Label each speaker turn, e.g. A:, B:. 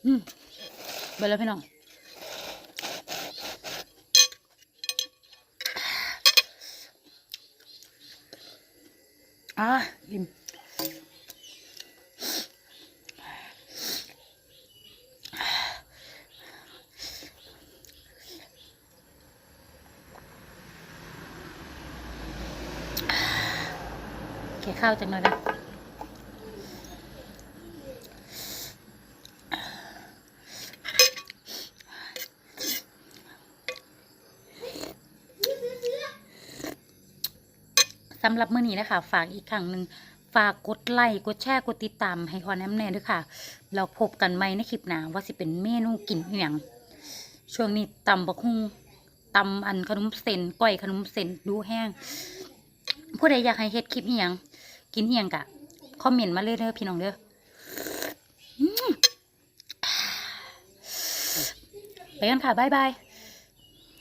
A: ไปแล้วพี่น้องอ่าอิ่มแค่ยข้าวจังเลยนะ สำหรับมื้อนี้นะคะ ฝากอีกครั้งหนึ่งฝากกดไลค์กดแชร์กดติดตามให้พอน้ำแน่ด้วยค่ะ เราพบกันใหม่ในคลิปหน้าว่าสิเป็นเมนูกินอหย่างช่วงนี้ตำบักฮุ่งตำอันขนมเส้นก้อยขนมเส้นดูแห้ง ผู้ใดอยากให้เฮ็ดคลิปอหย่างกินอหย่างกะคอมเมนต์มาเลยเด้อพี่น้องเด้ออืมไปกันค่ะบ๊ายบาย